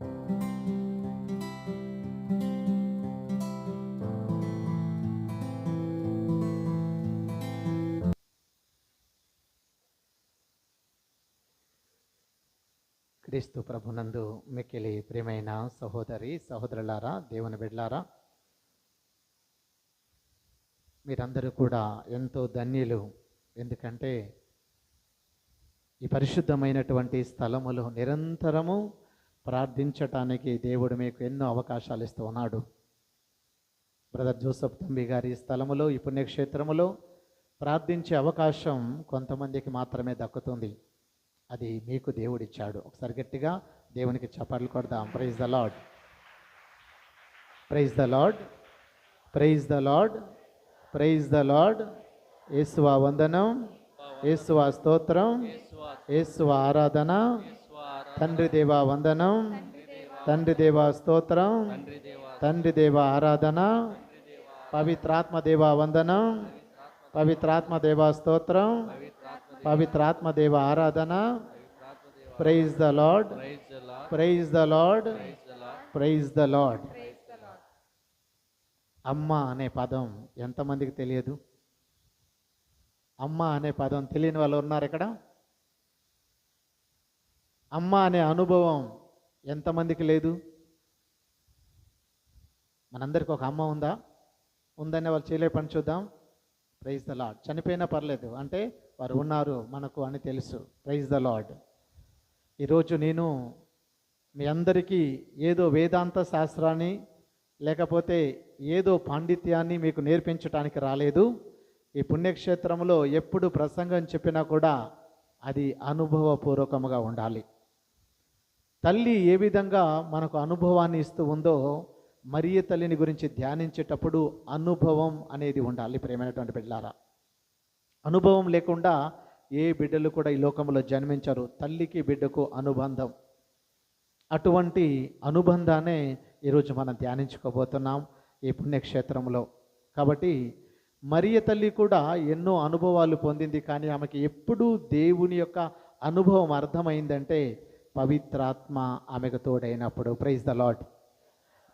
క్రీస్తు ప్రభునందు మిక్కిలి ప్రియమైన సహోదరి సహోదరులారా దేవుని బిడ్లారా మీరందరూ కూడా ఎంతో ధన్యులు. ఎందుకంటే ఈ పరిశుద్ధమైనటువంటి స్థలములో నిరంతరము ప్రార్థించటానికి దేవుడు మీకు ఎన్నో అవకాశాలు ఇస్తూ ఉన్నాడు. బ్రదర్ జోసఫ్ తంబి గారి స్థలములో ఈ పుణ్యక్షేత్రములో ప్రార్థించే అవకాశం కొంతమందికి మాత్రమే దక్కుతుంది. అది మీకు దేవుడిచ్చాడు ఒకసారి గట్టిగా దేవునికి చప్పట్లు కొడదాం. Praise the lord praise the lord praise the lord praise the lord యేసువా వందనం. ఏసువా స్తోత్రం. ఏసువా ఆరాధన. తండ్రి దేవా వందనం. తండ్రి దేవా స్తోత్రం. తండ్రి దేవా ఆరాధన. పవిత్రాత్మ దేవ వందనం. పవిత్రాత్మ దేవ స్తోత్రం. పవిత్రాత్మ దేవ ఆరాధన. Praise the lord. Praise the lord. Praise the lord. అమ్మ అనే పదం ఎంతమందికి తెలియదు? అమ్మ అనే పదం తెలియని వాళ్ళు ఉన్నారు ఇక్కడ? అమ్మ అనే అనుభవం ఎంతమందికి లేదు? మనందరికి ఒక అమ్మ ఉందా? ఉందనే వాళ్ళు చేయలే పని చూద్దాం. ప్రైజ్ ద లాడ్ చనిపోయినా పర్లేదు. అంటే వారు ఉన్నారు మనకు అని తెలుసు. ప్రైజ్ ద లాడ్ ఈరోజు నేను మీ అందరికీ ఏదో వేదాంత శాస్త్రాన్ని లేకపోతే ఏదో పాండిత్యాన్ని మీకు నేర్పించడానికి రాలేదు. ఈ పుణ్యక్షేత్రంలో ఎప్పుడు ప్రసంగం చెప్పినా కూడా అది అనుభవపూర్వకముగా ఉండాలి. తల్లి ఏ విధంగా మనకు అనుభవాన్ని ఇస్తూ ఉందో మరియ తల్లిని గురించి ధ్యానించేటప్పుడు అనుభవం అనేది ఉండాలి ప్రేమైనటువంటి బిడ్డలారా. అనుభవం లేకుండా ఏ బిడ్డలు కూడా ఈ లోకంలో జన్మించరు. తల్లికి బిడ్డకు అనుబంధం. అటువంటి అనుబంధాన్నే ఈరోజు మనం ధ్యానించుకోబోతున్నాం ఈ పుణ్యక్షేత్రంలో. కాబట్టి మరియ తల్లి కూడా ఎన్నో అనుభవాలు పొందింది. కానీ ఆమెకి ఎప్పుడూ దేవుని యొక్క అనుభవం అర్థమైందంటే పవిత్రాత్మ ఆమెకు తోడైనప్పుడు. Praise the lord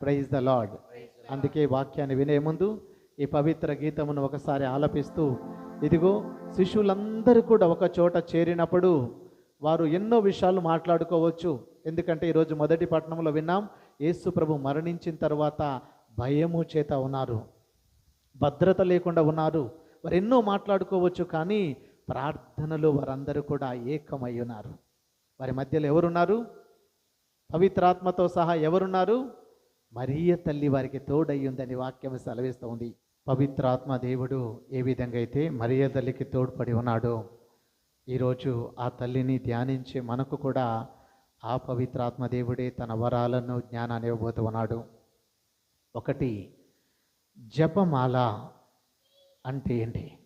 praise the lord అందుకే వాక్యాన్ని వినే ముందు ఈ పవిత్ర గీతమును ఒకసారి ఆలపిస్తూ ఇదిగో శిష్యులందరూ కూడా ఒక చోట చేరినప్పుడు వారు ఎన్నో విషయాలు మాట్లాడుకోవచ్చు. ఎందుకంటే ఈరోజు మొదటి పట్టణంలో విన్నాం యేసు ప్రభు మరణించిన తర్వాత భయము చేత ఉన్నారు. భద్రత లేకుండా ఉన్నారు. వారు ఎన్నో మాట్లాడుకోవచ్చు కానీ ప్రార్థనలో వారందరూ కూడా ఏకమై ఉన్నారు. వారి మధ్యలో ఎవరున్నారు? పవిత్రాత్మతో సహా ఎవరున్నారు? మరియ తల్లి వారికి తోడయ్యుందని వాక్యం సెలవిస్తోంది పవిత్రాత్మ దేవుడు ఏ విధంగా అయితే మరియ తల్లికి తోడ్పడి ఉన్నాడో ఈరోజు ఆ తల్లిని ధ్యానించే మనకు కూడా ఆ పవిత్రాత్మ దేవుడే తన వరాలను జ్ఞానాన్ని ఇవ్వబోతూ ఉన్నాడు. ఒకటి జపమాల అంటే ఏంటి?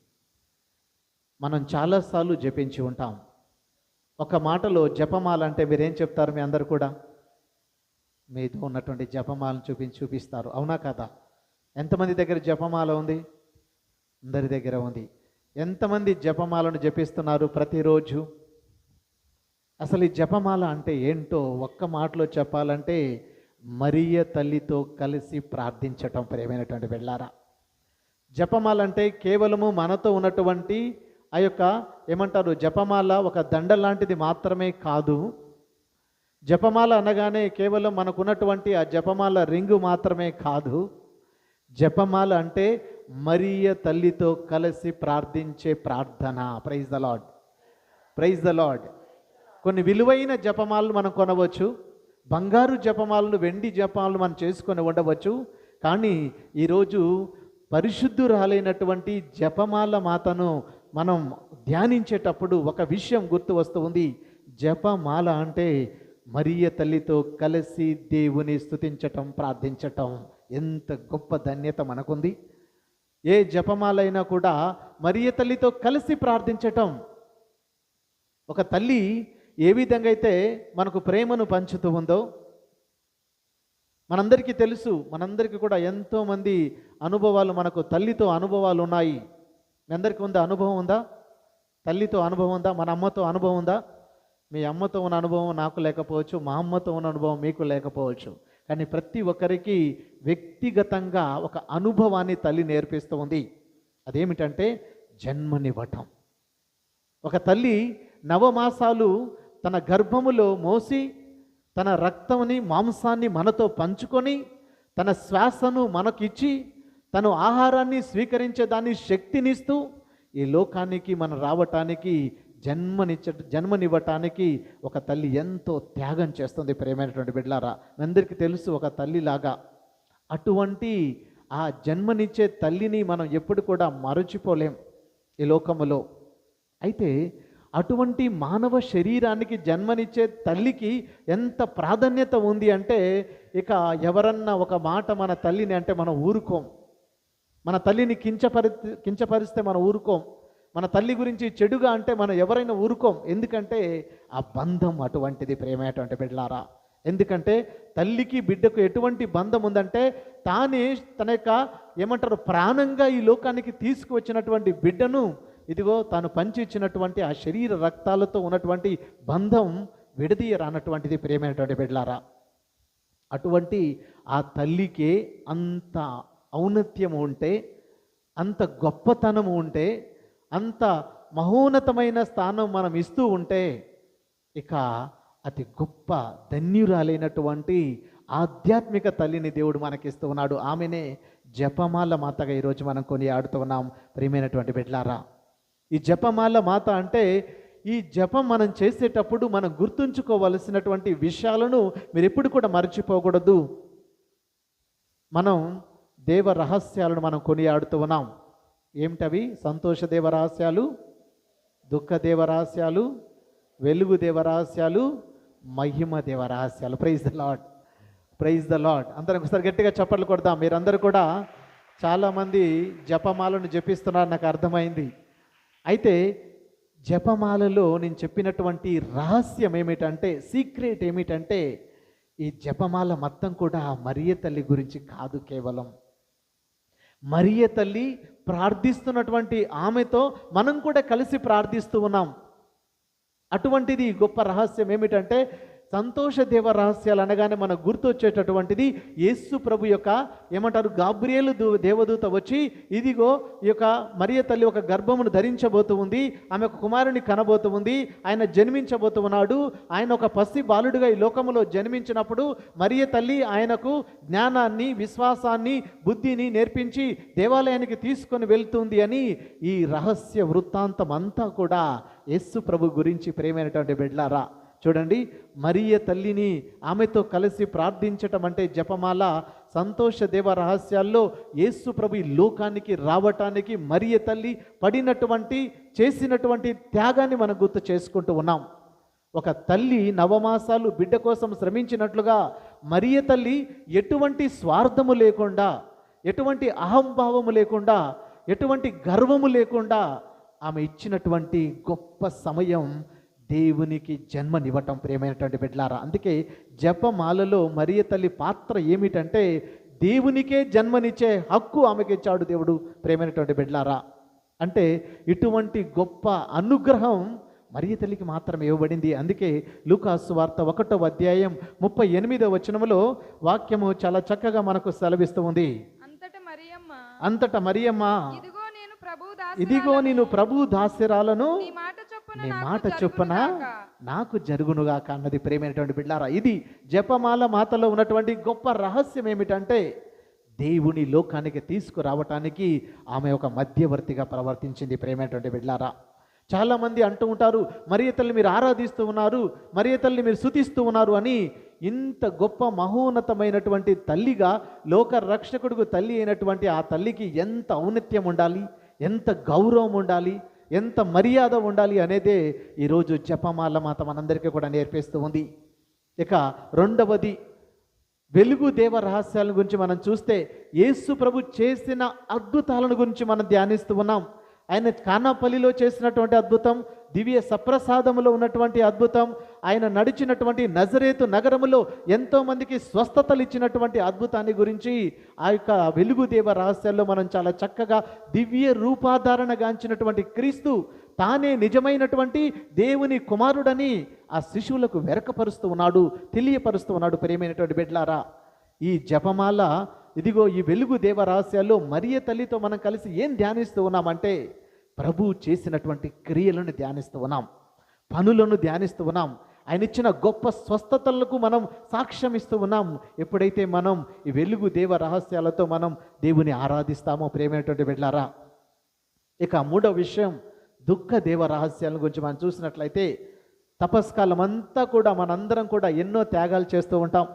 మనం చాలాసార్లు జపించి ఉంటాం. ఒక మాటలో జపమాల అంటే మీరేం చెప్తారు మీ అందరు కూడా? మీతో ఉన్నటువంటి జపమాలను చూపించి చూపిస్తారు. అవునా కదా? ఎంతమంది దగ్గర జపమాల ఉంది? అందరి దగ్గర ఉంది. ఎంతమంది జపమాలను జపిస్తున్నారు ప్రతిరోజు? అసలు ఈ జపమాల అంటే ఏంటో ఒక్క మాటలో చెప్పాలంటే మరియ తల్లితో కలిసి ప్రార్థించటం ప్రేమైనటువంటి వెళ్ళారా జపమాల అంటే కేవలము మనతో ఉన్నటువంటి ఆ యొక్క ఏమంటారు జపమాల ఒక దండ లాంటిది మాత్రమే కాదు. జపమాల అనగానే కేవలం మనకున్నటువంటి ఆ జపమాల రింగు మాత్రమే కాదు. జపమాల అంటే మరియ తల్లితో కలిసి ప్రార్థించే ప్రార్థన. Praise the lord praise the lord కొన్ని విలువైన జపమాలను మనం కొనవచ్చు. బంగారు జపమాలను వెండి జపాలను మనం చేసుకొని ఉండవచ్చు. కానీ ఈరోజు పరిశుద్ధురాలైనటువంటి జపమాల మాతను మనం ధ్యానించేటప్పుడు ఒక విషయం గుర్తు వస్తుంది. జపమాల అంటే మరియ తల్లితో కలిసి దేవుని స్తుతించటం ప్రార్థించటం. ఎంత గొప్ప ధన్యత మనకుంది. ఏ జపమాలైనా కూడా మరియ తల్లితో కలిసి ప్రార్థించటం. ఒక తల్లి ఏ విధంగా అయితే మనకు ప్రేమను పంచుతూ ఉందో మనందరికీ తెలుసు మనందరికీ కూడా ఎంతోమంది అనుభవాలు మనకు తల్లితో అనుభవాలు ఉన్నాయి మీ అందరికీ ఉందా? అనుభవం ఉందా? తల్లితో అనుభవం ఉందా? మన అమ్మతో అనుభవం ఉందా? మీ అమ్మతో ఉన్న అనుభవం నాకు లేకపోవచ్చు మా అమ్మతో ఉన్న అనుభవం మీకు లేకపోవచ్చు. కానీ ప్రతి ఒక్కరికి వ్యక్తిగతంగా ఒక అనుభవాన్ని తల్లి నేర్పిస్తూ ఉంది. అదేమిటంటే జన్మనివ్వటం. ఒక తల్లి నవమాసాలు తన గర్భములో మోసి తన రక్తంని మాంసాన్ని మనతో పంచుకొని తన శ్వాసను మనకిచ్చి తను ఆహారాన్ని స్వీకరించే దాన్ని శక్తినిస్తూ ఈ లోకానికి మనం రావటానికి జన్మనిచ్చ జన్మనివ్వటానికి ఒక తల్లి ఎంతో త్యాగం చేస్తుంది ప్రేమైనటువంటి బిడ్డలారా. అందరికీ తెలుసు ఒక తల్లిలాగా. అటువంటి ఆ జన్మనిచ్చే తల్లిని మనం ఎప్పుడు కూడా మరచిపోలేం ఈ లోకములో. అయితే అటువంటి మానవ శరీరానికి జన్మనిచ్చే తల్లికి ఎంత ప్రాధాన్యత ఉంది అంటే ఇక ఎవరన్నా ఒక మాట మన తల్లిని అంటే మనం ఊరుకోం. మన తల్లిని కించపరి కించపరిస్తే మనం ఊరుకోం. మన తల్లి గురించి చెడుగా అంటే మనం ఎవరైనా ఊరుకోం. ఎందుకంటే ఆ బంధం అటువంటిది ప్రేమ అటువంటి బిడ్డలారా. ఎందుకంటే తల్లికి బిడ్డకు ఎటువంటి బంధం ఉందంటే తానే తన యొక్క ఏమంటారు ప్రాణంగా ఈ లోకానికి తీసుకువచ్చినటువంటి బిడ్డను ఇదిగో తాను పంచి ఇచ్చినటువంటి ఆ శరీర రక్తాలతో ఉన్నటువంటి బంధం విడదీయరానటువంటిది ప్రేమైనటువంటి బిడ్డలారా. అటువంటి ఆ తల్లికే అంత ఔన్నత్యము ఉంటే అంత గొప్పతనము ఉంటే అంత మహోన్నతమైన స్థానం మనం ఇస్తూ ఉంటే ఇక అతి గొప్ప ధన్యురాలైనటువంటి ఆధ్యాత్మిక తల్లిని దేవుడు మనకిస్తూ ఉన్నాడు. ఆమెనే జపమాల మాతగా ఈరోజు మనం కొని ఆడుతూ ఉన్నాం. ప్రియమైనటువంటి బిడ్లారా ఈ జపమాల మాత అంటే ఈ జపం మనం చేసేటప్పుడు మనం గుర్తుంచుకోవలసినటువంటి విషయాలను మీరు ఎప్పుడు కూడా మర్చిపోకూడదు. మనం దేవ రహస్యాలను మనం కొనియాడుతూ ఉన్నాం. ఏమిటవి? సంతోష దేవ రహస్యాలు దుఃఖ దేవ రహస్యాలు వెలుగు దేవ రహస్యాలు మహిమ దేవ రహస్యాలు. Praise the lord praise the lord అందరం ఒకసారి గట్టిగా చప్పట్లు కొడదాం. మీరందరూ కూడా చాలామంది జపమాలను జపిస్తున్నారు నాకు అర్థమైంది. అయితే జపమాలలో నేను చెప్పినటువంటి రహస్యం ఏమిటంటే సీక్రెట్ ఏమిటంటే ఈ జపమాల మొత్తం కూడా మరియ తల్లి గురించి కాదు కేవలం. మరియ తల్లి ప్రార్థిస్తున్నటువంటి ఆమెతో మనం కూడా కలిసి ప్రార్థిస్తూ ఉన్నాం. అటువంటిది గొప్ప రహస్యం ఏమిటంటే సంతోష దేవ రహస్యాలు అనగానే మనకు గుర్తొచ్చేటటువంటిది యేసు ప్రభు యొక్క ఏమంటారు గాబ్రియేలు దేవదూత వచ్చి ఇదిగో ఈ యొక్క మరియ తల్లి ఒక గర్భమును ధరించబోతూ ఉంది ఆమె ఒక కుమారుని కనబోతూ ఉంది ఆయన జన్మించబోతూ ఉన్నాడు ఆయన ఒక పసి బాలుడుగా ఈ లోకములో జన్మించినప్పుడు మరియ తల్లి ఆయనకు జ్ఞానాన్ని విశ్వాసాన్ని బుద్ధిని నేర్పించి దేవాలయానికి తీసుకొని వెళ్తుంది అని ఈ రహస్య వృత్తాంతం అంతా కూడా యేసు ప్రభు గురించి ప్రేమైనటువంటి బిడ్లారా చూడండి మరియ తల్లిని ఆమెతో కలిసి ప్రార్థించటం అంటే జపమాల సంతోష దేవ రహస్యాల్లో యేసు ప్రభు ఈ లోకానికి రావటానికి మరియ తల్లి పడినటువంటి చేసినటువంటి త్యాగాన్ని మనం గుర్తు చేసుకుంటూ ఉన్నాం. ఒక తల్లి నవమాసాలు బిడ్డ కోసం శ్రమించినట్లుగా మరియ తల్లి ఎటువంటి స్వార్థము లేకుండా ఎటువంటి అహంభావము లేకుండా ఎటువంటి గర్వము లేకుండా ఆమె ఇచ్చినటువంటి గొప్ప సమయం దేవునికి జన్మనివ్వటం ప్రేమైనటువంటి బిడ్లారా అందుకే జపమాలలో మరియ తల్లి పాత్ర ఏమిటంటే దేవునికే జన్మనిచ్చే హక్కు ఆమెకి ఇచ్చాడు దేవుడు ప్రేమైనటువంటి బిడ్లారా అంటే ఇటువంటి గొప్ప అనుగ్రహం మరియ తల్లికి మాత్రం ఇవ్వబడింది. అందుకే లూకాసు వార్త ఒకటో అధ్యాయం ముప్పై ఎనిమిదో వచనములో వాక్యము చాలా చక్కగా మనకు సెలవిస్తూ ఉంది. అంతట మరియమ్మ అంతట మరియమ్మ ఇదిగో నేను ప్రభు ఇదిగో నేను ప్రభు దాస్యరాలను నీ మాట చొప్పున? నాకు జరుగునుగాక అన్నది ప్రేమైనటువంటి బిడ్డారా ఇది జపమాల మాతలో ఉన్నటువంటి గొప్ప రహస్యం ఏమిటంటే దేవుని లోకానికి తీసుకురావటానికి ఆమె ఒక మధ్యవర్తిగా ప్రవర్తించింది ప్రేమైనటువంటి బిడ్డారా చాలామంది అంటూ ఉంటారు మరియ తల్లి మీరు ఆరాధిస్తూ ఉన్నారు మరియ తల్లి మీరు శుతిస్తూ ఉన్నారు అని ఇంత గొప్ప మహోన్నతమైనటువంటి తల్లిగా లోక రక్షకుడుకు తల్లి అయినటువంటి ఆ తల్లికి ఎంత ఔన్నత్యం ఉండాలి? ఎంత గౌరవం ఉండాలి? ఎంత మర్యాద ఉండాలి అనేదే ఈరోజు జపమాల మాత మనందరికీ కూడా నేర్పిస్తూ ఉంది. ఇక రెండవది వెలుగు దేవ రహస్యాల గురించి మనం చూస్తే యేసు ప్రభు చేసిన అద్భుతాలను గురించి మనం ధ్యానిస్తూ ఉన్నాం. ఆయన కానాపల్లిలో చేసినటువంటి అద్భుతం దివ్య సప్రసాదములో ఉన్నటువంటి అద్భుతం. ఆయన నడిచినటువంటి నజరేతు నగరములో ఎంతో మందికి స్వస్థతలు ఇచ్చినటువంటి అద్భుతాన్ని గురించి ఆ యొక్క వెలుగు దేవ రహస్యాల్లో మనం చాలా చక్కగా దివ్య రూపాధారణ గాంచినటువంటి క్రీస్తు తానే నిజమైనటువంటి దేవుని కుమారుడని ఆ శిశువులకు వెరకపరుస్తూ ఉన్నాడు తెలియపరుస్తూ ఉన్నాడు ప్రేమైనటువంటి బిడ్లారా. ఈ జపమాల ఇదిగో ఈ వెలుగు దేవ రహస్యాల్లో మరియ తల్లితో మనం కలిసి ఏం ధ్యానిస్తూ ఉన్నామంటే ప్రభు చేసినటువంటి క్రియలను ధ్యానిస్తూ ఉన్నాం. పనులను ధ్యానిస్తూ ఉన్నాం. ఆయన ఇచ్చిన గొప్ప స్వస్థతలకు మనం సాక్ష్యం ఇస్తూ ఉన్నాం. ఎప్పుడైతే మనం ఈ వెలుగు దేవ రహస్యాలతో మనం దేవుని ఆరాధిస్తామో ప్రేమైనటువంటి బిడ్లారా ఇక మూడో విషయం దుఃఖ దేవ రహస్యాల గురించి మనం చూసినట్లయితే తపస్కాలం అంతా కూడా మనందరం కూడా ఎన్నో త్యాగాలు చేస్తూ ఉంటాం.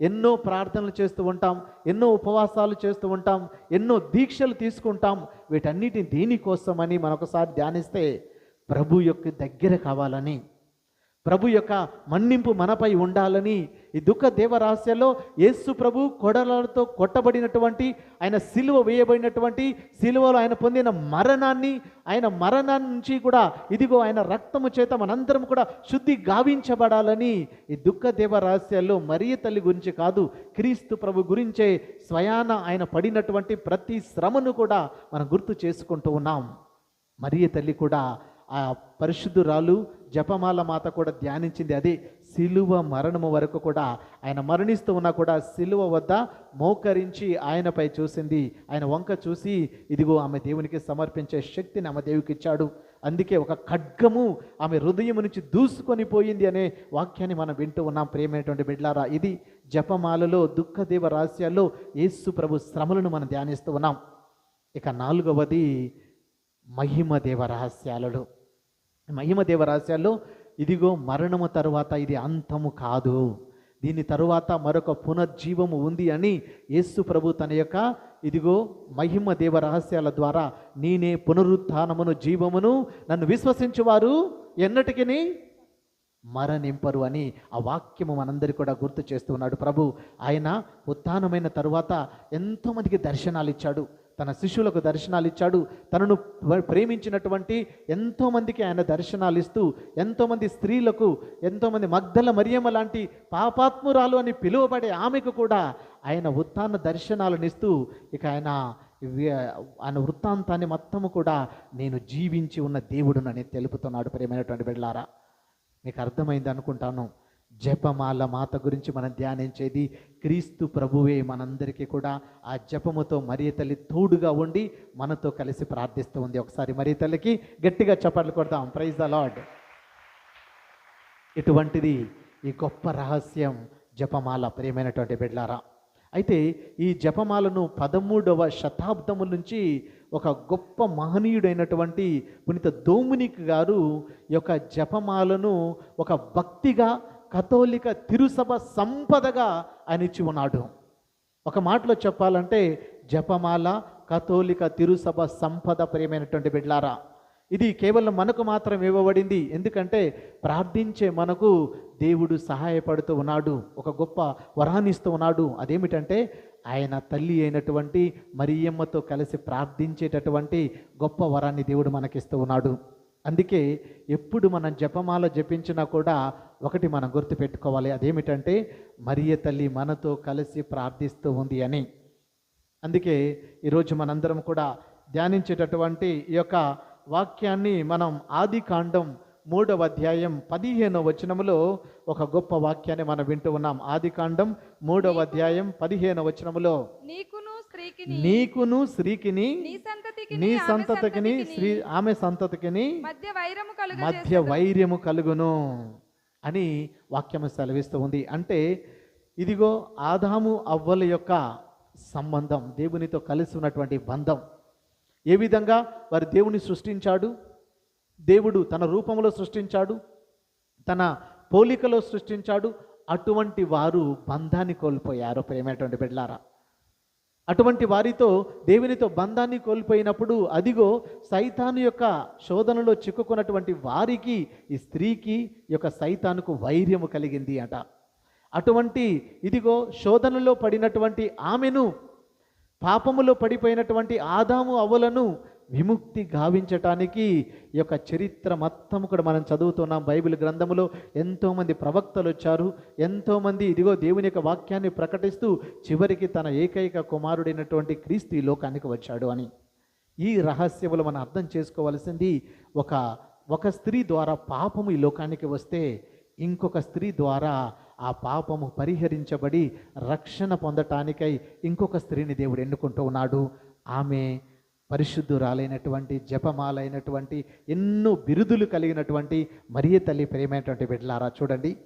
ఎన్నో ప్రార్థనలు చేస్తూ ఉంటాం ఎన్నో ఉపవాసాలు చేస్తూ ఉంటాం ఎన్నో దీక్షలు తీసుకుంటాం. వీటన్నిటిని దేనికోసమని మనొకసారి ధ్యానిస్తే ప్రభు యొక్క దగ్గర కావాలని ప్రభు యొక్క మన్నింపు మనపై ఉండాలని ఈ దుఃఖ దేవరహస్యంలో యేసు ప్రభు కొడలతో కొట్టబడినటువంటి ఆయన సిలువ వేయబడినటువంటి సిలువలో ఆయన పొందిన మరణాన్ని ఆయన మరణాన్ని నుంచి కూడా ఇదిగో ఆయన రక్తము చేత మనందరం కూడా శుద్ధి గావించబడాలని ఈ దుఃఖ దేవరహస్యాల్లో మరియ తల్లి గురించి కాదు క్రీస్తు ప్రభు గురించే స్వయాన ఆయన పడినటువంటి ప్రతి శ్రమను కూడా మనం గుర్తు చేసుకుంటూ ఉన్నాం. మరియ తల్లి కూడా ఆ పరిశుద్ధురాలు జపమాల మాత కూడా ధ్యానించింది. అదే సిలువ మరణము వరకు కూడా ఆయన మరణిస్తూ ఉన్నా కూడా సిలువ వద్ద మోకరించి ఆయనపై చూసింది. ఆయన వంక చూసి ఇదిగో ఆమె దేవునికి సమర్పించే శక్తిని ఆమె దేవుకి ఇచ్చాడు. అందుకే ఒక ఖడ్గము ఆమె హృదయం నుంచి దూసుకొని పోయింది అనే వాక్యాన్ని మనం వింటూ ఉన్నాం. ప్రేమైనటువంటి బిడ్లారా ఇది జపమాలలో దుఃఖదేవ రహస్యాల్లో యేసు ప్రభు శ్రమలను మనం ధ్యానిస్తూ ఉన్నాం. ఇక నాలుగవది మహిమ దేవ రహస్యాలలో. మహిమ దేవ రహస్యాల్లో ఇదిగో మరణము తరువాత ఇది అంతము కాదు. దీని తరువాత మరొక పునర్జీవము ఉంది అని యేసు ప్రభు తన యొక్క ఇదిగో మహిమ దేవ రహస్యాల ద్వారా నేనే పునరుత్నమును జీవమును నన్ను విశ్వసించువారు ఎన్నటికిని? మరణింపరు అని ఆ వాక్యము మనందరికీ కూడా గుర్తు చేస్తున్నాడు ప్రభు. ఆయన ఉత్థానమైన తరువాత ఎంతోమందికి దర్శనాలు ఇచ్చాడు. తన శిష్యులకు దర్శనాలు ఇచ్చాడు. తనను ప్రేమించినటువంటి ఎంతోమందికి ఆయన దర్శనాలు ఇస్తూ ఎంతోమంది స్త్రీలకు ఎంతోమంది మగ్ధల మరియమ్మ లాంటి పాపాత్మురాలు అని పిలువబడే ఆమెకు కూడా ఆయన ఉత్థాన దర్శనాలను ఇస్తూ ఇక ఆయన ఆయన వృత్తాంతాన్ని మొత్తము కూడా నేను జీవించి ఉన్న దేవుడునని తెలుపుతున్నాడు ప్రేమైనటువంటి బిడ్డలారా. మీకు అర్థమైంది అనుకుంటాను. జపమాల మాత గురించి మనం ధ్యానించేది క్రీస్తు ప్రభువే మనందరికీ కూడా ఆ జపముతో మరియ తల్లి తోడుగా ఉండి మనతో కలిసి ప్రార్థిస్తూ ఉంది. ఒకసారి మరియ తల్లికి గట్టిగా చప్పట్లు కొడతాం ప్రైజ్ ద లాడ్ ఇటువంటిది ఈ గొప్ప రహస్యం జపమాల ప్రియమైనటువంటి బిడ్లారా. అయితే ఈ జపమాలను పదమూడవ శతాబ్దము నుంచి ఒక గొప్ప మహనీయుడైనటువంటి పునీత దోమునిక్ గారు ఈ యొక్క జపమాలను ఒక భక్తిగా కథోలిక తిరుసభ సంపదగా ఆయన ఇచ్చి ఉన్నాడు. ఒక మాటలో చెప్పాలంటే జపమాల కథోలిక తిరుసభ సంపద ప్రియమైనటువంటి బిడ్లారా ఇది కేవలం మనకు మాత్రం ఇవ్వబడింది. ఎందుకంటే ప్రార్థించే మనకు దేవుడు సహాయపడుతూ ఉన్నాడు. ఒక గొప్ప వరాన్ని ఇస్తూ ఉన్నాడు. అదేమిటంటే ఆయన తల్లి అయినటువంటి మరియమ్మతో కలిసి ప్రార్థించేటటువంటి గొప్ప వరాన్ని దేవుడు మనకిస్తూ ఉన్నాడు. అందుకే ఎప్పుడు మనం జపమాల జపించినా కూడా ఒకటి మనం గుర్తుపెట్టుకోవాలి. అదేమిటంటే మరియ తల్లి మనతో కలిసి ప్రార్థిస్తూ ఉంది అని. అందుకే ఈరోజు మనందరం కూడా ధ్యానించేటటువంటి ఈ యొక్క వాక్యాన్ని మనం ఆది కాండం మూడవ అధ్యాయం పదిహేనవ వచనములో ఒక గొప్ప వాక్యాన్ని మనం వింటూ ఉన్నాం. ఆది కాండం మూడవ అధ్యాయం పదిహేనవ వచనములో నీకును స్త్రీకి నీకును స్త్రీకిని నీ సంతతికి నీ సంతతికిని స్త్రీ ఆమె సంతతికిని మధ్య వైరము కలుగ మధ్య వైర్యము కలుగును. అని వాక్యము సెలవిస్తూ ఉంది. అంటే ఇదిగో ఆదాము అవ్వల యొక్క సంబంధం దేవునితో కలిసి ఉన్నటువంటి బంధం. ఏ విధంగా? వారి దేవుని సృష్టించాడు. దేవుడు తన రూపంలో సృష్టించాడు. తన పోలికలో సృష్టించాడు. అటువంటి వారు బంధాన్ని కోల్పోయారు ప్రేమైనటువంటి బిడ్లారా అటువంటి వారితో దేవునితో బంధాన్ని కోల్పోయినప్పుడు అదిగో సైతాను యొక్క శోధనలో చిక్కుకున్నటువంటి వారికి ఈ స్త్రీకి యొక్క సైతానుకు వైర్యము కలిగింది అట. అటువంటి ఇదిగో శోధనలో పడినటువంటి ఆమెను పాపములో పడిపోయినటువంటి ఆదాము అవ్వలను విముక్తి గావించటానికి ఈ యొక్క చరిత్ర మొత్తం కూడా మనం చదువుతున్నాం. బైబిల్ గ్రంథములో ఎంతోమంది ప్రవక్తలు వచ్చారు. ఎంతోమంది ఇదిగో దేవుని యొక్క వాక్యాన్ని ప్రకటిస్తూ చివరికి తన ఏకైక కుమారుడైనటువంటి క్రీస్తు ఈ లోకానికి వచ్చాడు అని. ఈ రహస్యములు మనం అర్థం చేసుకోవాల్సింది ఒక ఒక స్త్రీ ద్వారా పాపము ఈ లోకానికి వస్తే ఇంకొక స్త్రీ ద్వారా ఆ పాపము పరిహరించబడి రక్షణ పొందటానికై ఇంకొక స్త్రీని దేవుడు ఎన్నుకుంటూ ఉన్నాడు. ఆమె పరిశుద్ధురాలైనటువంటి జపమాలైనటువంటి ఎన్నో బిరుదులు కలిగినటువంటి మరియ తల్లి ప్రేమైనటువంటి బిడ్డలారా చూడండి.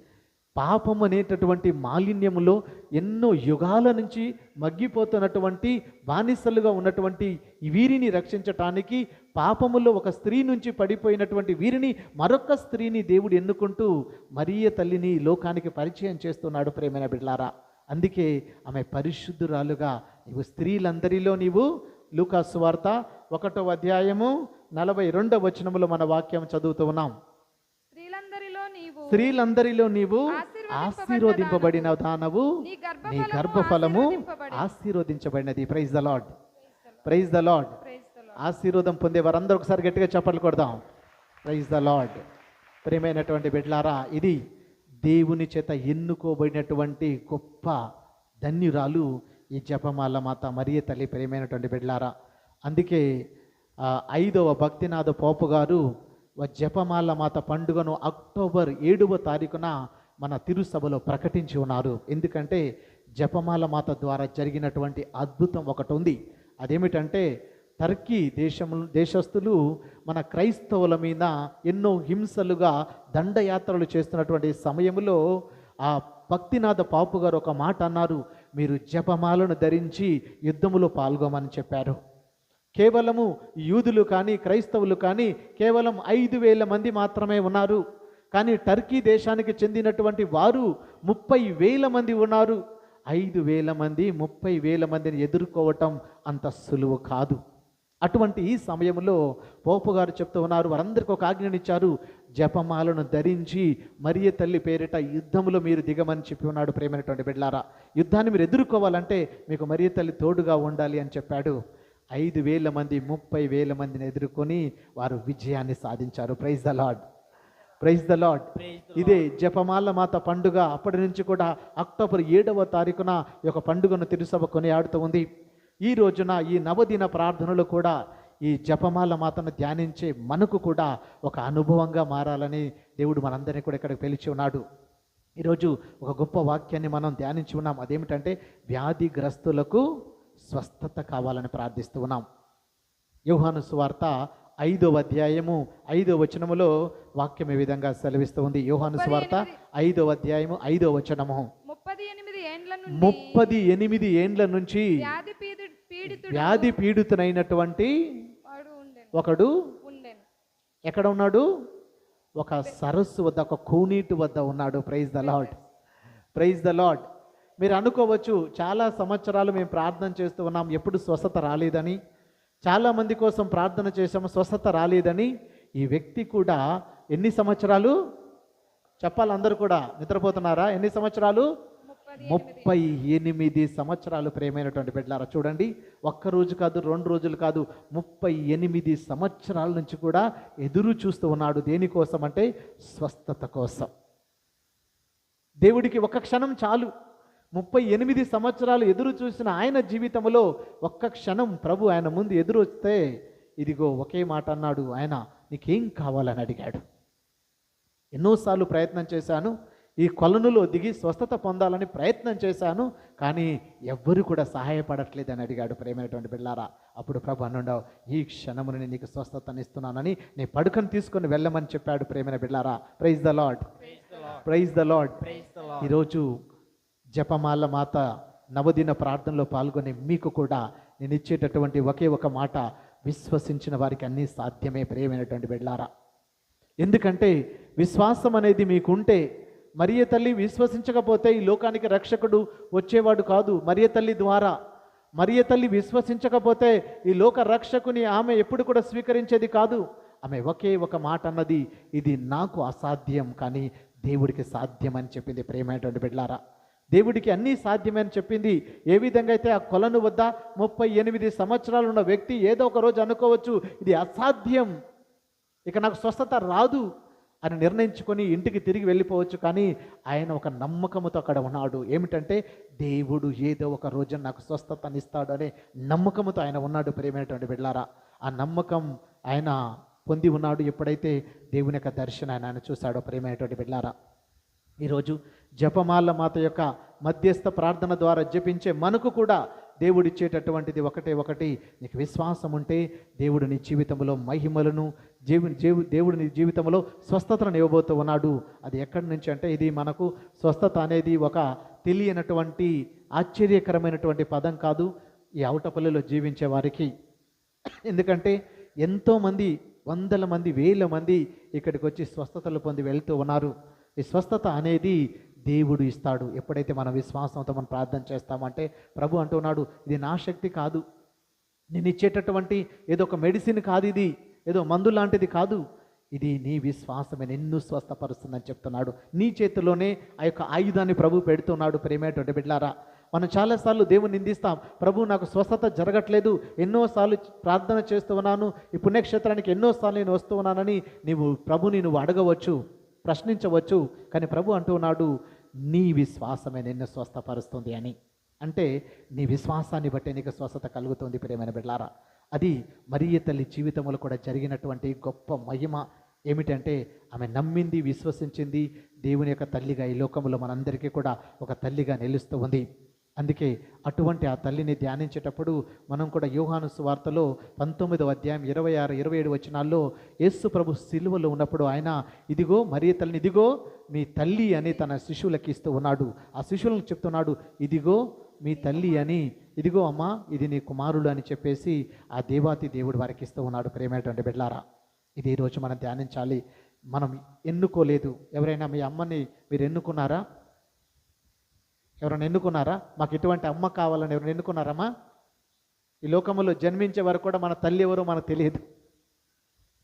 పాపం అనేటటువంటి మాలిన్యములో ఎన్నో యుగాల నుంచి మగ్గిపోతున్నటువంటి బానిసలుగా ఉన్నటువంటి ఈ వీరిని రక్షించటానికి పాపములో ఒక స్త్రీ నుంచి పడిపోయినటువంటి వీరిని మరొక స్త్రీని దేవుడు ఎన్నుకుంటూ మరియ తల్లిని లోకానికి పరిచయం చేస్తున్నాడు ప్రేమైన బిడ్లారా అందుకే ఆమె పరిశుద్ధురాలుగా నీవు స్త్రీలందరిలో నీవు లూకాసు వార్త ఒకటో అధ్యాయము నలభై రెండవ వచనములో మన వాక్యం చదువుతూ ఉన్నాం. స్త్రీలందరిలో నీవు స్త్రీలందరిలో నీవు ఆశీర్వదింపబడిన దానవు నీ గర్భఫలము ఆశీర్వదించబడినది. Praise the lord praise the lord. ఆశీర్వాదం పొందే వారందరూ ఒకసారి గట్టిగా చప్పట్లు కొడదాం. ప్రైజ్ ద లాడ్ ప్రియమైనటువంటి బిడ్లారా ఇది దేవుని చేత ఎన్నుకోబడినటువంటి గొప్ప ధన్యురాలు ఈ జపమాల మాత మరియ తల్లి ప్రియమైనటువంటి బిడ్లారా అందుకే ఐదవ భక్తినాథ పోపు గారు జపమాల మాత పండుగను అక్టోబర్ ఏడవ తారీఖున మన తిరుసభలో ప్రకటించి ఉన్నారు. ఎందుకంటే జపమాల మాత ద్వారా జరిగినటువంటి అద్భుతం ఒకటి ఉంది. అదేమిటంటే టర్కీ దేశము దేశస్థులు మన క్రైస్తవుల మీద ఎన్నో హింసలుగా దండయాత్రలు చేస్తున్నటువంటి సమయంలో ఆ భక్తినాథ పాపు గారు ఒక మాట అన్నారు. మీరు జపమాలను ధరించి యుద్ధములో పాల్గొమని చెప్పారు. కేవలము యూదులు కానీ క్రైస్తవులు కానీ కేవలం ఐదు వేల మంది మాత్రమే ఉన్నారు. కానీ టర్కీ దేశానికి చెందినటువంటి వారు ముప్పై వేల మంది ఉన్నారు. ఐదు వేల మంది ముప్పై వేల మందిని ఎదుర్కోవటం అంత సులువు కాదు. అటువంటి ఈ సమయంలో పోపు గారు చెప్తూ ఉన్నారు. వారందరికీ ఒక ఆజ్ఞనిచ్చారు. జపమాలను ధరించి మరియ తల్లి పేరిట యుద్ధంలో మీరు దిగమని చెప్పి ఉన్నాడు ప్రేమైనటువంటి బిడ్లారా యుద్ధాన్ని మీరు ఎదుర్కోవాలంటే మీకు మరియ తల్లి తోడుగా ఉండాలి అని చెప్పాడు. ఐదు వేల మంది ముప్పై వేల మందిని ఎదుర్కొని వారు విజయాన్ని సాధించారు. Praise the lord praise the lord ఇదే జపమాల మాత పండుగ అప్పటి నుంచి కూడా అక్టోబర్ ఏడవ తారీఖున ఈ యొక్క పండుగను తిరుసభ కొనియాడుతూ ఉంది. ఈ రోజున ఈ నవదిన ప్రార్థనలు కూడా ఈ జపమాల మాతను ధ్యానించే మనకు కూడా ఒక అనుభవంగా మారాలని దేవుడు మనందరినీ కూడా ఇక్కడికి పిలిచి ఉన్నాడు. ఈరోజు ఒక గొప్ప వాక్యాన్ని మనం ధ్యానించి ఉన్నాం. అదేమిటంటే వ్యాధిగ్రస్తులకు స్వస్థత కావాలని ప్రార్థిస్తూ ఉన్నాం. యోహాను సువార్త ఐదవ అధ్యాయము ఐదవ వచనములో వాక్యం ఈ విధంగా సెలవిస్తూ ఉంది. యోహాను సువార్త ఐదవ అధ్యాయము ఐదవ వచనము. ముప్పది ఎనిమిది ఏండ్ల నుంచి వ్యాధి పీడితునైనటువంటి ఒకడు ఎక్కడ ఉన్నాడు? ఒక సరస్సు వద్ద ఒక కూనీటి వద్ద ఉన్నాడు. Praise the lord praise the lord మీరు అనుకోవచ్చు చాలా సంవత్సరాలు మేము ప్రార్థన చేస్తూ ఉన్నాం. ఎప్పుడు స్వస్థత రాలేదని. చాలా మంది కోసం ప్రార్థన చేసాము స్వస్థత రాలేదని. ఈ వ్యక్తి కూడా ఎన్ని సంవత్సరాలు? చెప్పాలి అందరూ కూడా. నిద్రపోతున్నారా? ఎన్ని సంవత్సరాలు? ముప్పై ఎనిమిది సంవత్సరాలు ప్రేమైనటువంటి బిడ్డలారా చూడండి. ఒక్క రోజు కాదు రెండు రోజులు కాదు ముప్పై ఎనిమిది సంవత్సరాల నుంచి కూడా ఎదురు చూస్తూ ఉన్నాడు. దేనికోసం అంటే స్వస్థత కోసం. దేవుడికి ఒక క్షణం చాలు. ముప్పై ఎనిమిది సంవత్సరాలు ఎదురు చూసిన ఆయన జీవితంలో ఒక్క క్షణం ప్రభు ఆయన ముందు ఎదురు వస్తే ఇదిగో ఒకే మాట అన్నాడు ఆయన నీకేం కావాలని అడిగాడు. ఎన్నోసార్లు ప్రయత్నం చేశాను ఈ కొలనులో దిగి స్వస్థత పొందాలని ప్రయత్నం చేశాను కానీ ఎవ్వరు కూడా సహాయపడట్లేదని అడిగాడు ప్రేమైనటువంటి బిళ్ళారా అప్పుడు ప్రభు అన్నుండవు ఈ క్షణముని నేను నీకు స్వస్థతని ఇస్తున్నానని నీ పడుకను తీసుకొని వెళ్ళమని చెప్పాడు ప్రేమైన బిళ్ళారా praise the lord praise the lord ఈరోజు జపమాల మాత నవదిన ప్రార్థనలో పాల్గొనే మీకు కూడా నేను ఇచ్చేటటువంటి ఒకే ఒక మాట విశ్వసించిన వారికి అన్నీ సాధ్యమే ప్రియమైనటువంటి బిడ్లారా ఎందుకంటే విశ్వాసం అనేది మీకుంటే మరియ తల్లి విశ్వసించకపోతే ఈ లోకానికి రక్షకుడు వచ్చేవాడు కాదు. మరియ తల్లి ద్వారా. మరియ తల్లి విశ్వసించకపోతే ఈ లోక రక్షకుని ఆమె ఎప్పుడు కూడా స్వీకరించేది కాదు. ఆమె ఒకే ఒక మాట అన్నది ఇది నాకు అసాధ్యం కానీ దేవుడికి సాధ్యం అని చెప్పింది. ప్రేమైనటువంటి బిడ్లారా దేవుడికి అన్నీ సాధ్యమని చెప్పింది. ఏ విధంగా అయితే ఆ కొలను వద్ద ముప్పై ఎనిమిది సంవత్సరాలు ఉన్న వ్యక్తి ఏదో ఒక రోజు అనుకోవచ్చు ఇది అసాధ్యం. ఇక నాకు స్వస్థత రాదు. అని నిర్ణయించుకొని ఇంటికి తిరిగి వెళ్ళిపోవచ్చు కానీ ఆయన ఒక నమ్మకముతో అక్కడ ఉన్నాడు. ఏమిటంటే దేవుడు ఏదో ఒక రోజు నాకు స్వస్థతనిస్తాడు అనే నమ్మకముతో ఆయన ఉన్నాడు ప్రేమైనటువంటి బిడ్డారా ఆ నమ్మకం ఆయన పొంది ఉన్నాడు. ఎప్పుడైతే దేవుని యొక్క దర్శనాన్ని ఆయన చూశాడో ప్రేమైనటువంటి బిడ్డారా ఈరోజు జపమాల మాత యొక్క మధ్యస్థ ప్రార్థన ద్వారా జపించే మనకు కూడా దేవుడిచ్చేటటువంటిది ఒకటే ఒకటి. నీకు విశ్వాసం ఉంటే దేవుడు నీ జీవితంలో మహిమలను జీవి జీవి దేవుడు నీ జీవితంలో స్వస్థతను ఇవ్వబోతూ ఉన్నాడు. అది ఎక్కడి నుంచి అంటే ఇది మనకు స్వస్థత అనేది ఒక తెలియనటువంటి ఆశ్చర్యకరమైనటువంటి పదం కాదు. ఈ అవుటపల్లిలో జీవించే వారికి. ఎందుకంటే ఎంతోమంది వందల మంది వేల మంది ఇక్కడికి వచ్చి స్వస్థతలు పొంది వెళ్తూ ఉన్నారు. ఈ స్వస్థత అనేది దేవుడు ఇస్తాడు. ఎప్పుడైతే మన విశ్వాసంతో మనం ప్రార్థన చేస్తామంటే ప్రభు అంటున్నాడు ఇది నా శక్తి కాదు. నేను ఇచ్చేటటువంటి ఏదో ఒక మెడిసిన్ కాదు ఇది. ఏదో మందు లాంటిది కాదు. ఇది నీ విశ్వాసమే. నిన్ను స్వస్థపరుస్తుందని చెప్తున్నాడు. నీ చేతిలోనే ఆ యొక్క ఆయుధాన్ని ప్రభు పెడుతున్నాడు ప్రేమేటువంటి బిడ్లారా. మనం చాలాసార్లు దేవుని నిందిస్తాం. ప్రభు నాకు స్వస్థత జరగట్లేదు. ఎన్నోసార్లు ప్రార్థన చేస్తూ ఉన్నాను. ఈ పుణ్యక్షేత్రానికి ఎన్నోసార్లు నేను వస్తూ ఉన్నానని నీవు ప్రభుని నువ్వు అడగవచ్చు ప్రశ్నించవచ్చు. కానీ ప్రభు అంటున్నాడు నీ విశ్వాసమే నిన్ను స్వస్థపరుస్తుంది అని. అంటే నీ విశ్వాసాన్ని బట్టి నీకు స్వస్థత కలుగుతుంది ప్రేమైన బిడ్లారా అది మరియ తల్లి జీవితంలో కూడా జరిగినటువంటి గొప్ప మహిమ ఏమిటంటే ఆమె నమ్మింది విశ్వసించింది దేవుని యొక్క తల్లిగా ఈ లోకంలో మనందరికీ కూడా ఒక తల్లిగా నిలుస్తూ ఉంది. అందుకే అటువంటి ఆ తల్లిని ధ్యానించేటప్పుడు మనం కూడా యోహాను సువార్తలో పంతొమ్మిదవ అధ్యాయం ఇరవై ఆరు ఇరవై ఏడు వచనాల్లో యేసు ప్రభు సిలువలో ఉన్నప్పుడు ఆయన ఇదిగో మరి తల్లిని ఇదిగో మీ తల్లి అని తన శిశువులకి ఇస్తూ ఉన్నాడు. ఆ శిశువులకు చెప్తున్నాడు ఇదిగో మీ తల్లి అని ఇదిగో అమ్మా ఇది నీ కుమారుడు అని చెప్పేసి ఆ దేవాతి దేవుడు వారికి ఇస్తూ ఉన్నాడు. ప్రేమైనటువంటి బిడ్లారా ఇది ఈరోజు మనం ధ్యానించాలి. మనం ఎన్నుకోలేదు. ఎవరైనా మీ అమ్మని మీరు ఎన్నుకున్నారా? ఎవరైనా ఎన్నుకున్నారా? మాకు ఇటువంటి అమ్మ కావాలని ఎవరైనా ఎన్నుకున్నారమ్మా? ఈ లోకంలో జన్మించే వరకు కూడా మన తల్లి ఎవరో మనకు తెలియదు.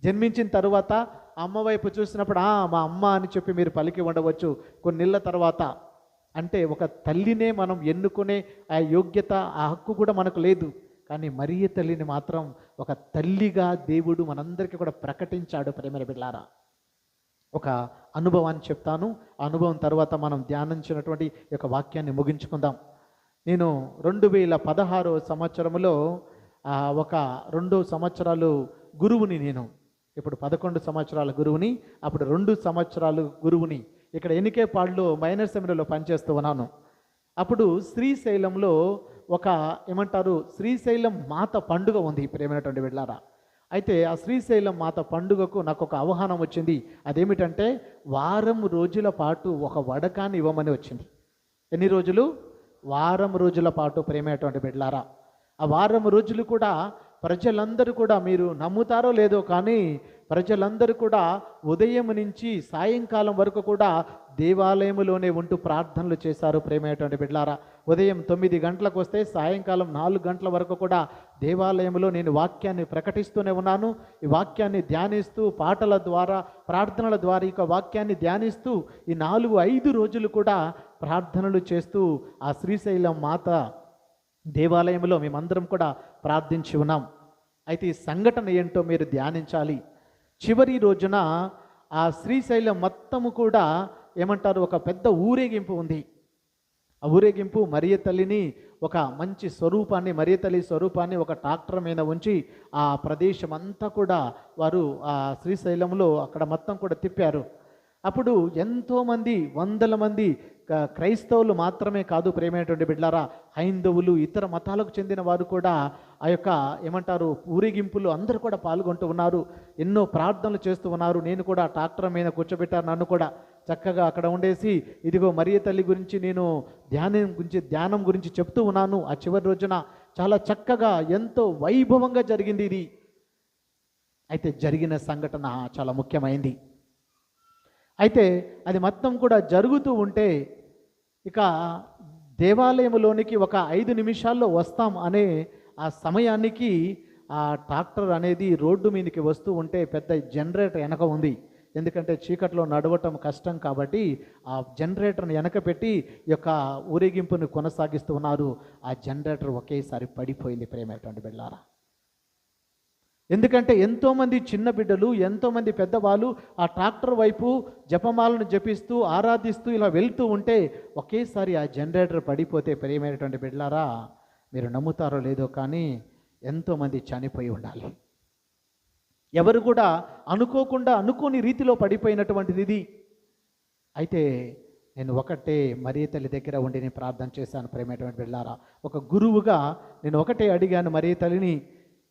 జన్మించిన తరువాత అమ్మ వైపు చూసినప్పుడు "ఆ, మా అమ్మ అని చెప్పి మీరు పలికి ఉండవచ్చు. కొన్నిళ్ళ తర్వాత అంటే ఒక తల్లినే మనం ఎన్నుకునే ఆ యోగ్యత ఆ హక్కు కూడా మనకు లేదు. కానీ మరియ తల్లిని మాత్రం ఒక తల్లిగా దేవుడు మనందరికీ కూడా ప్రకటించాడు ప్రేమల బిడ్లారా ఒక అనుభవాన్ని చెప్తాను. ఆ అనుభవం తర్వాత మనం ధ్యానించినటువంటి యొక్క వాక్యాన్ని ముగించుకుందాం. నేను రెండు వేల పదహారో సంవత్సరంలో ఒక రెండు సంవత్సరాలు గురువుని నేను. ఇప్పుడు పదకొండు సంవత్సరాల గురువుని అప్పుడు రెండు సంవత్సరాలు గురువుని. ఇక్కడ ఎన్నికేపాడులో మైనర్ సెమినర్లో పనిచేస్తూ ఉన్నాను. అప్పుడు శ్రీశైలంలో ఒక ఏమంటారు శ్రీశైలం మాత పండుగ ఉంది ప్రేమైనటువంటి వెళ్ళారా అయితే ఆ శ్రీశైలం మాత పండుగకు నాకు ఒక అవహానం వచ్చింది. అదేమిటంటే వారం రోజుల పాటు ఒక వడకాన్ని ఇవ్వమని వచ్చింది. ఎన్ని రోజులు? వారం రోజుల పాటు ప్రేమైనటువంటి బిడ్లారా ఆ వారం రోజులు కూడా ప్రజలందరూ కూడా మీరు నమ్ముతారో లేదో కానీ ప్రజలందరూ కూడా ఉదయం నుంచి సాయంకాలం వరకు కూడా దేవాలయములోనే ఉంటూ ప్రార్థనలు చేశారు ప్రేమైనటువంటి బిడ్లారా ఉదయం తొమ్మిది గంటలకు వస్తే సాయంకాలం నాలుగు గంటల వరకు కూడా దేవాలయంలో నేను వాక్యాన్ని ప్రకటిస్తూనే ఉన్నాను. ఈ వాక్యాన్ని ధ్యానిస్తూ పాటల ద్వారా ప్రార్థనల ద్వారా ఈ వాక్యాన్ని ధ్యానిస్తూ ఈ నాలుగు ఐదు రోజులు కూడా ప్రార్థనలు చేస్తూ ఆ శ్రీశైలం మాత దేవాలయంలో మేమందరం కూడా ప్రార్థించి ఉన్నాం. అయితే ఈ సంఘటన ఏంటో మీరు ధ్యానించాలి. చివరి రోజున ఆ శ్రీశైలం మొత్తము కూడా ఏమంటారు ఒక పెద్ద ఊరేగింపు ఉంది. ఆ ఊరేగింపు మరియ తల్లిని ఒక మంచి స్వరూపాన్ని మరియ తల్లి స్వరూపాన్ని ఒక ట్రాక్టర్ మీద ఉంచి ఆ ప్రదేశం అంతా కూడా వారు ఆ శ్రీశైలంలో అక్కడ మొత్తం కూడా తిప్పారు. అప్పుడు ఎంతోమంది వందల మంది క- క్రైస్తవులు మాత్రమే కాదు ప్రేమైనటువంటి బిడ్లారా హైందవులు ఇతర మతాలకు చెందిన వారు కూడా ఆ యొక్క ఏమంటారు ఊరేగింపులు అందరూ కూడా పాల్గొంటూ ఉన్నారు. ఎన్నో ప్రార్థనలు చేస్తూ ఉన్నారు. నేను కూడా ట్రాక్టర్ మీద కూర్చోబెట్టారు నన్ను కూడా. చక్కగా అక్కడ ఉండేసి ఇదిగో మరియ తల్లి గురించి నేను ధ్యానం గురించి ధ్యానం గురించి చెప్తూ ఉన్నాను. ఆ చివరి రోజున చాలా చక్కగా ఎంతో వైభవంగా జరిగింది ఇది. అయితే జరిగిన సంఘటన చాలా ముఖ్యమైంది. అయితే అది మొత్తం కూడా జరుగుతూ ఉంటే ఇక దేవాలయంలోనికి ఒక ఐదు నిమిషాల్లో వస్తాం అనే ఆ సమయానికి ఆ ట్రాక్టర్ అనేది రోడ్డు మీదకి వస్తూ ఉంటే పెద్ద జనరేటర్ వెనక ఉంది. ఎందుకంటే చీకట్లో నడవటం కష్టం కాబట్టి ఆ జనరేటర్ని వెనక పెట్టి యొక్క ఊరేగింపును కొనసాగిస్తూ ఉన్నారు. ఆ జనరేటర్ ఒకేసారి పడిపోయింది ప్రేమటువంటి బిళ్ళారా ఎందుకంటే ఎంతోమంది చిన్న బిడ్డలు ఎంతోమంది పెద్దవాళ్ళు ఆ ట్రాక్టర్ వైపు జపమాలను జపిస్తూ ఆరాధిస్తూ ఇలా వెళ్తూ ఉంటే ఒకేసారి ఆ జనరేటర్ పడిపోతే ప్రియమైనటువంటి బిడ్డలారా మీరు నమ్ముతారో లేదో కానీ ఎంతోమంది చనిపోయి ఉండాలి. ఎవరు కూడా అనుకోకుండా అనుకోని రీతిలో పడిపోయినటువంటిది ఇది. అయితే నేను ఒకటే మరీ తల్లి దగ్గర ఉండి నేను ప్రార్థన చేశాను ప్రేమటువంటి వెళ్ళారా ఒక గురువుగా నేను ఒకటే అడిగాను మరీ తల్లిని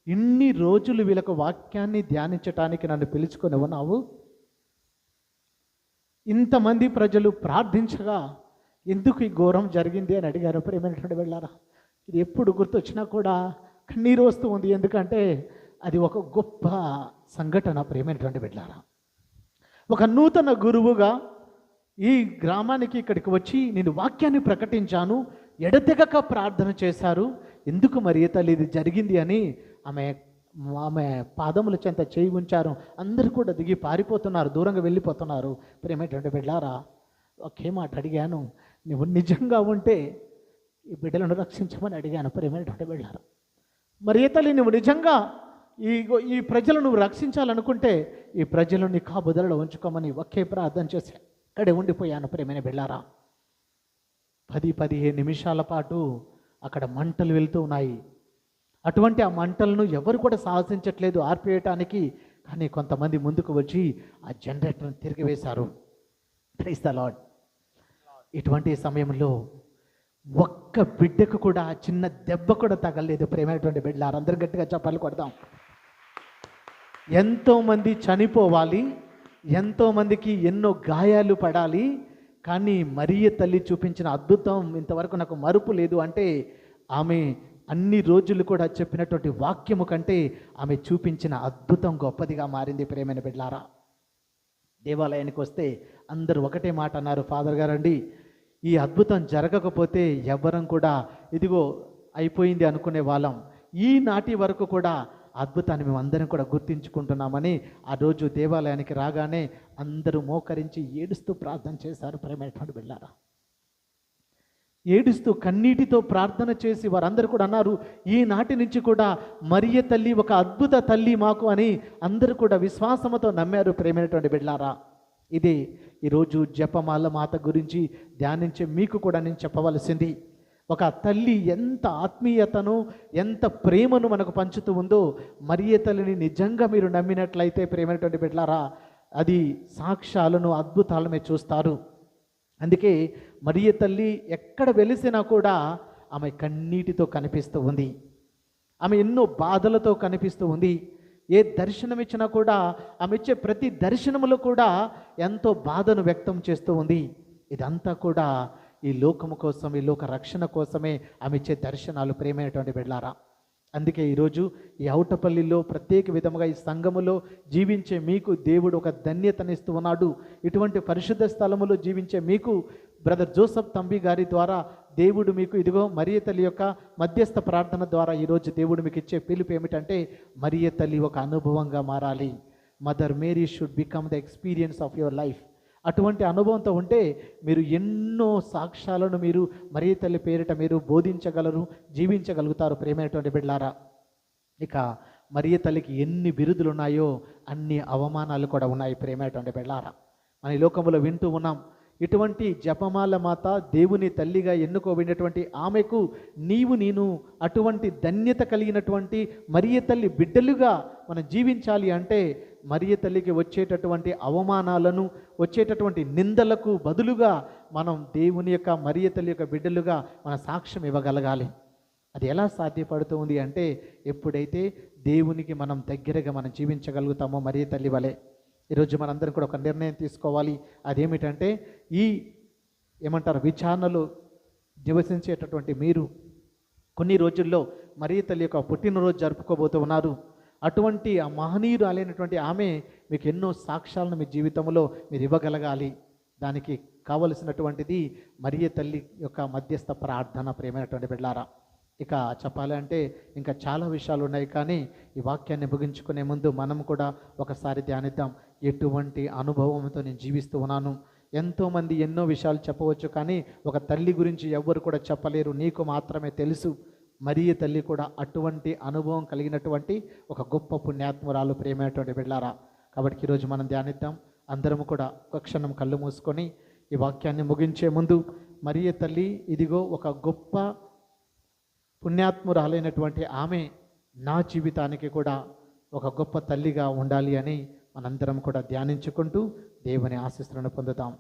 ఇన్ని రోజులు వీళ్ళకు వాక్యాన్ని ధ్యానించటానికి నన్ను పిలుచుకొని ఉన్నావు? ఇంతమంది ప్రజలు ప్రార్థించగా ఎందుకు ఈ ఘోరం జరిగింది? అని అడిగారు ప్రేమైనటువంటి వెళ్ళారా ఇది ఎప్పుడు గుర్తొచ్చినా కూడా కన్నీరు వస్తూ ఉంది. ఎందుకంటే అది ఒక గొప్ప సంఘటన ప్రేమైనటువంటి బిడ్డారా. ఒక నూతన గురువుగా ఈ గ్రామానికి ఇక్కడికి వచ్చి నేను వాక్యాన్ని ప్రకటించాను ఎడతెగక ప్రార్థన చేశారు. ఎందుకు మరి తల్లి ఇది జరిగింది అని ఆమె ఆమె పాదముల చెంత చేయి ఉంచారు. అందరూ కూడా దిగి పారిపోతున్నారు దూరంగా వెళ్ళిపోతున్నారు. ప్రేమేటువంటి బిడ్డారా ఒకే మాట అడిగాను. నువ్వు నిజంగా ఉంటే ఈ బిడ్డలను రక్షించమని అడిగాను ప్రేమేటువంటి బిడ్డారా. మరి తల్లి నువ్వు నిజంగా ఈ ఈ ప్రజలను నువ్వు రక్షించాలనుకుంటే ఈ ప్రజలను నీ కాబుదలలో ఉంచుకోమని ఒకే ప్రార్థన చేసి అక్కడే ఉండిపోయాను ప్రేమైన బిళ్ళారా. పది పదిహేను నిమిషాల పాటు అక్కడ మంటలు వెళ్తూ ఉన్నాయి. అటువంటి ఆ మంటలను ఎవరు కూడా సాహసించట్లేదు ఆర్పేయటానికి కానీ కొంతమంది ముందుకు వచ్చి ఆ జనరేటర్ను తిరిగివేశారు. ప్రైస్ ద లాడ్ ఇటువంటి సమయంలో ఒక్క బిడ్డకు కూడా చిన్న దెబ్బ కూడా తగలేదు ప్రేమైనటువంటి బిడ్డలారు అందరు గట్టిగా చెప్పాలి కొడదాం. ఎంతోమంది చనిపోవాలి ఎంతోమందికి ఎన్నో గాయాలు పడాలి కానీ మరియ తల్లి చూపించిన అద్భుతం ఇంతవరకు నాకు మరుపు లేదు అంటే ఆమె అన్ని రోజులు కూడా చెప్పినటువంటి వాక్యము కంటే ఆమె చూపించిన అద్భుతం గొప్పదిగా మారింది ప్రేమైన బిడ్లారా దేవాలయానికి వస్తే అందరూ ఒకటే మాట అన్నారు ఫాదర్ గారండి ఈ అద్భుతం జరగకపోతే ఎవ్వరం కూడా ఇదిగో అయిపోయింది అనుకునే వాళ్ళం. ఈనాటి వరకు కూడా అద్భుతాన్ని మేము అందరం కూడా గుర్తించుకుంటున్నామని ఆ రోజు దేవాలయానికి రాగానే అందరూ మోకరించి ఏడుస్తూ ప్రార్థన చేశారు. ప్రేమైనటువంటి బిళ్ళారా ఏడుస్తూ కన్నీటితో ప్రార్థన చేసి వారందరూ కూడా అన్నారు ఈనాటి నుంచి కూడా మరియ తల్లి ఒక అద్భుత తల్లి మాకు అని అందరూ కూడా విశ్వాసముతో నమ్మారు. ప్రేమైనటువంటి బిడ్లారా ఇది ఈరోజు జపమాల మాత గురించి ధ్యానించే మీకు కూడా నేను చెప్పవలసింది. ఒక తల్లి ఎంత ఆత్మీయతను ఎంత ప్రేమను మనకు పంచుతూ ఉందో మరియ తల్లిని నిజంగా మీరు నమ్మినట్లయితే ప్రేమైనటువంటి బిడ్డలారా అది సాక్ష్యాలను అద్భుతాలను మీరు చూస్తారు. అందుకే మరియ తల్లి ఎక్కడ వెలిసినా కూడా ఆమె కన్నీటితో కనిపిస్తూ ఉంది. ఆమె ఎన్నో బాధలతో కనిపిస్తూ ఉంది. ఏ దర్శనం ఇచ్చినా కూడా ఆమె ఇచ్చే ప్రతి దర్శనములో కూడా ఎంతో బాధను వ్యక్తం చేస్తూ ఉంది. ఇదంతా కూడా ఈ లోకము కోసం ఈ లోక రక్షణ కోసమే ఆమె ఇచ్చే దర్శనాలు ప్రేమైనటువంటి బిడ్లారా అందుకే ఈరోజు ఈ అవుటపల్లిలో ప్రత్యేక విధముగా ఈ సంఘములో జీవించే మీకు దేవుడు ఒక ధన్యతనిస్తూ ఉన్నాడు. ఇటువంటి పరిశుద్ధ స్థలములో జీవించే మీకు బ్రదర్ జోసఫ్ తంబి గారి ద్వారా దేవుడు మీకు ఇదిగో మరియ తల్లి యొక్క మధ్యస్థ ప్రార్థన ద్వారా ఈరోజు దేవుడు మీకు ఇచ్చే పిలుపు ఏమిటంటే మరియ తల్లి ఒక అనుభవంగా మారాలి. Mother Mary should become the experience of your life అటువంటి అనుభవంతో ఉంటే మీరు ఎన్నో సాక్ష్యాలను మీరు మరీ తల్లి పేరిట మీరు బోధించగలరు జీవించగలుగుతారు ప్రేమైనటువంటి బిడ్లారా ఇక మరియ తల్లికి ఎన్ని బిరుదులు ఉన్నాయో అన్ని అవమానాలు కూడా ఉన్నాయి ప్రేమైనటువంటి బిడ్లారా మన లోకంలో వింటూ ఉన్నాం ఇటువంటి జపమాల మాత దేవుని తల్లిగా ఎన్నుకోబడినటువంటి ఆమెకు నీవు నేను అటువంటి ధన్యత కలిగినటువంటి మరియ తల్లి బిడ్డలుగా మనం జీవించాలి అంటే మరియ తల్లికి వచ్చేటటువంటి అవమానాలను వచ్చేటటువంటి నిందలకు బదులుగా మనం దేవుని యొక్క మరియ తల్లి యొక్క బిడ్డలుగా మన సాక్ష్యం ఇవ్వగలగాలి. అది ఎలా సాధ్యపడుతుంది అంటే ఎప్పుడైతే దేవునికి మనం దగ్గరగా మనం జీవించగలుగుతామో మరియ తల్లి వలె. ఈరోజు మనందరం కూడా ఒక నిర్ణయం తీసుకోవాలి. అదేమిటంటే ఈ ఏమంటారు విచారణలో నివసించేటటువంటి మీరు కొన్ని రోజుల్లో మరియ తల్లి యొక్క పుట్టినరోజు జరుపుకోబోతూ ఉన్నారు అటువంటి ఆ మహనీయుడు అలైనటువంటి ఆమె మీకు ఎన్నో సాక్ష్యాలను మీ జీవితంలో మీరు ఇవ్వగలగాలి. దానికి కావలసినటువంటిది మరియ తల్లి యొక్క మధ్యస్థ ప్రార్థన ప్రేమైనటువంటి బిడ్డారా ఇక చెప్పాలంటే ఇంకా చాలా విషయాలు ఉన్నాయి కానీ ఈ వాక్యాన్ని ముగించుకునే ముందు మనం కూడా ఒకసారి ధ్యానిద్దాం. ఎటువంటి అనుభవంతో నేను జీవిస్తూ ఉన్నాను? ఎంతోమంది ఎన్నో విషయాలు చెప్పవచ్చు కానీ ఒక తల్లి గురించి ఎవ్వరు కూడా చెప్పలేరు. నీకు మాత్రమే తెలుసు. మరియ తల్లి కూడా అటువంటి అనుభవం కలిగినటువంటి ఒక గొప్ప పుణ్యాత్మురాలు ప్రేమైనటువంటి బిడ్డారా కాబట్టి ఈరోజు మనం ధ్యానిద్దాం. అందరము కూడా ఒక క్షణం కళ్ళు మూసుకొని ఈ వాక్యాన్ని ముగించే ముందు మరియ తల్లి ఇదిగో ఒక గొప్ప పుణ్యాత్మురాలైనటువంటి ఆమె నా జీవితానికి కూడా ఒక గొప్ప తల్లిగా ఉండాలి అని మనందరం కూడా ధ్యానించుకుంటూ దేవుని ఆశీస్సులను పొందుతాం.